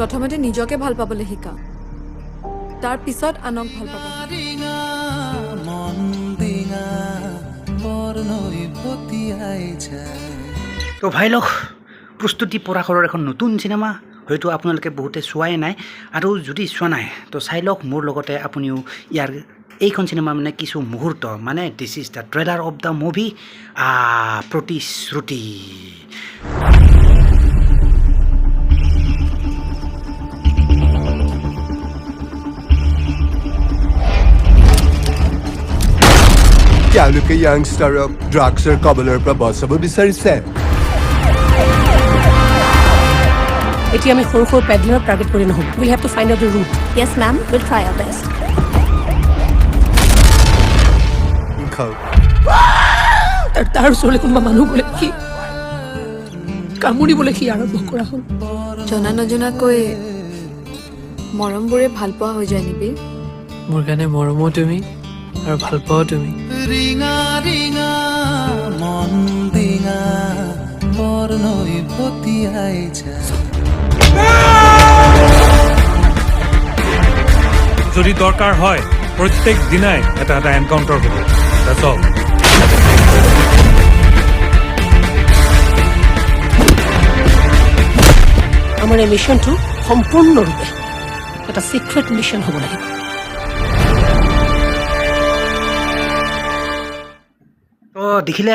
প্ৰথমতে নিজকে ভালো পাবলৈ শিকা। তাৰ পিছত আনক ভালো পাবা। তো ভাই লগ প্ৰস্তুতি পৰাশৰৰ এখন নতুন চিনেমা হয়তো আপোনালোকে বহুতে চোৱাই নাই আৰু যদি চোৱা নাই তো চাই লওক মোৰ লগতে আপুনিও ইয়াৰ এইখন চিনেমা মানে কিছু মুহূৰ্ত মানে this is the trailer of the movie Protishruti. তেওঁলোকে য়াংষ্টাৰক ড্ৰাগছৰ কবলৰ পৰা বচাব বিচাৰিছে এতিয়া আমি সৰু সৰু পেডলাৰক টাৰ্গেট কৰি নহ'ব will have to find out the root Yes, ma'am. We'll try our best. খাওক তাৰ তাৰ ওচৰলৈ কোনোবা মানুহ বোলে সি কামুৰিবলৈ সি আৰম্ভ কৰা হ'ল জনা নজনাকৈ মৰমবোৰে ভালো পোৱা হৈ যায় নিবি মোৰ কাৰণে মৰমো তুমি আৰু ভালো পোৱাও তুমি ৰিঙা ৰিঙা মন ডিঙা বৰ্ণই পতিয়াই যায় যদি দৰকাৰ হয় প্ৰত্যেক দিনাই এটা এটা এনকাউণ্টাৰ হ'ব। That's all. আমাৰ এই মিছনটো সম্পূৰ্ণৰূপে এটা চিক্ৰেট মিছন হ'ব লাগিব তো দেখিলে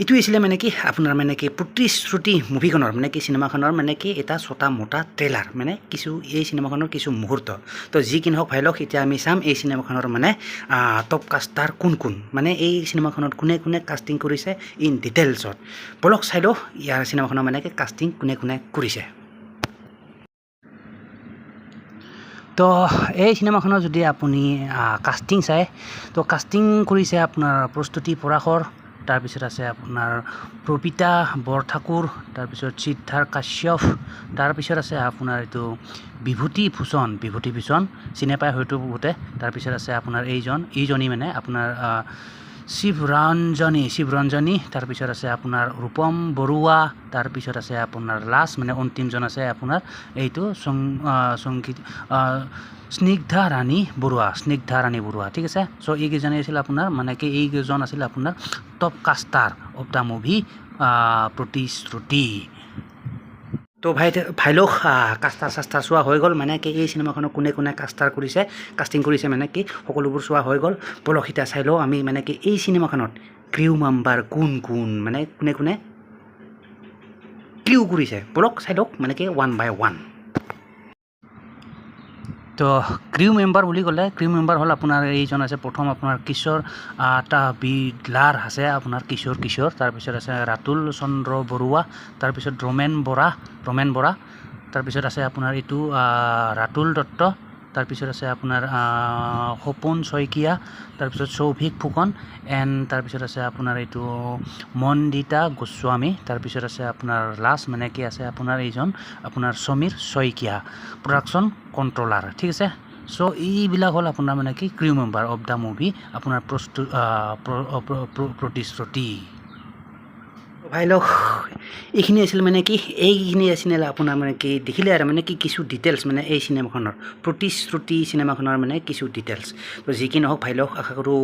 এইটো আছিলে মানে কি, আপোনাৰ মানে কি, প্ৰতিশ্ৰুতি মুভিখনৰ মানে কি চিনেমাখনৰ মানে কি এটা ছটা মোটা ট্ৰেইলাৰ মানে কিছু, এই চিনেমাখনৰ কিছু মুহূৰ্ত। তো যি কি নহওক ভাই লওক এতিয়া আমি চাম এই চিনেমাখনৰ মানে টপ কাষ্টাৰ কোন কোন মানে এই চিনেমাখনত কোনে কোনে কাষ্টিং কৰিছে ইন ডিটেইলছত বলক চাই লওঁ, ইয়াৰ চিনেমাখনৰ মানে কি কাষ্টিং কোনে কোনে কৰিছে। তো এই চিনেমাখনত যদি আপুনি কাষ্টিং চায়, তো কাষ্টিং কৰিছে আপোনাৰ প্ৰস্তুতি পৰাশৰ, তাৰপিছত আছে আপোনাৰ প্ৰপিতা বৰঠাকুৰ, তাৰপিছত সিদ্ধাৰ কাশ্যপ, তাৰপিছত আছে আপোনাৰ এইটো বিভূতি ভূষণ বিভূতি ভূষণ, চিনি পায় হয়তো বহুতে, তাৰপিছত আছে আপোনাৰ এইজন, এইজনী মানে আপোনাৰ শিৱৰঞ্জনী শিৱৰঞ্জনী তাৰপিছত আছে আপোনাৰ ৰূপম বৰুৱা তাৰপিছত আছে আপোনাৰ লাষ্ট মানে অন্তিমজন আছে আপোনাৰ এইটো সংগীত স্নিগ্ধা ৰাণী বৰুৱা স্নিগ্ধা ৰাণী বৰুৱা ঠিক আছে? চ' এইকেইজনে আছিল আপোনাৰ মানে কি এইকেইজন আছিল আপোনাৰ top caster of the movie Protishruti. তো ভাই ভাই লোক কাষ্টাৰ চাষ্টাৰ চোৱা হৈ গ'ল মানে কি, এই চিনেমাখনত কোনে কোনে কাষ্টাৰ কৰিছে কাষ্টিং কৰিছে মানে কি, সকলোবোৰ চোৱা হৈ গ'ল। বলক চাই লওঁ আমি মানে কি, এই চিনেমাখনত ক্ৰিউ মেম্বাৰ কোন কোন মানে কোনে কোনে? ক্ৰিউ কৰিছে বলক চাই লওক মানে কি ওৱান বাই ওৱান তো ক্ৰিউ মেম্বাৰ বুলি ক'লে ক্ৰিউ মেম্বাৰ হ'ল আপোনাৰ এইজন আছে, প্ৰথম আপোনাৰ কিশোৰ এটা বিদলাৰ আছে আপোনাৰ কিশোৰ কিশোৰ তাৰপিছত আছে ৰাতুল চন্দ্ৰ বৰুৱা তাৰপিছত ৰমেন বৰা ৰমেন বৰা তাৰপিছত আছে আপোনাৰ রাতুল ৰাতুল দত্ত তাৰপিছত আছে আপোনাৰ সপোন শইকীয়া তাৰপিছত সৌভিক ফুকন এণ্ড তাৰপিছত আছে আপোনাৰ এইটো মন্দিতা গোস্বামী তাৰপিছত আছে আপোনাৰ লাষ্ট মানে কি আছে আপোনাৰ এইজন আপোনাৰ সমীৰ শইকীয়া প্ৰডাকশ্যন কণ্ট্ৰলাৰ ঠিক আছে? চ' এইবিলাক হ'ল আপোনাৰ মানে কি crew member of the movie আপোনাৰ প্ৰ- প্ৰতিশ্ৰুতি। ভাই এইখিনি আছিল মানে কি এইখিনি আছিল আপোনাৰ মানে কি দেখিলে আৰু মানে কি কিছু ডিটেইলছ মানে এই চিনেমাখনৰ প্ৰতিশ্ৰুতি চিনেমাখনৰ মানে কিছু ডিটেইলছ তো যি কি নহওক ভাই লওক আশা কৰোঁ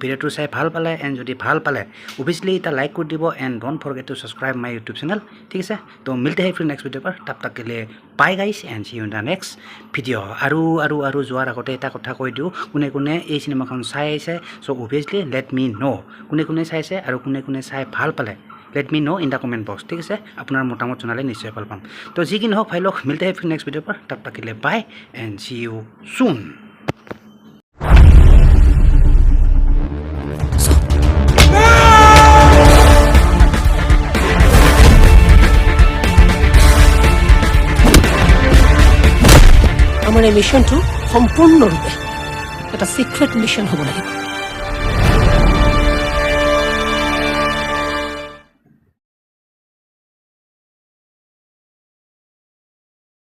ভিডিঅ'টো চাই ভাল পালে এণ্ড যদি ভাল পালে অভিয়াছলি এটা লাইক কৰি দিব and don't forget to subscribe my YouTube channel ঠিক আছে? তো মিলতে হে ফিৰ নেক্সট ভিডিঅ' পাৰ তাপ তাক কেলে bye guys and see you the next video' আৰু আৰু আৰু যোৱাৰ আগতে এটা কথা কৈ দিওঁ কোনে কোনে এই চিনেমাখন চাই আহিছে চ' অভিয়াছলি লেট মি ন' কোনে কোনে চাইছে আৰু কোনে কোনে চাই ভাল পালে let me know' in the comment box ঠিক আছে? আপোনাৰ মতামত জনালে নিশ্চয় ভালো পাম। তো যি কি নহওক ভাই লওক মিলতে হে নেক্সট ভিডিঅ' পাৰ। তাপ তাকিলে bye and see you soon আমাৰ এই মিছনটো সম্পূৰ্ণৰূপে এটা চিক্ৰেট মিছন হ'ব লাগিব।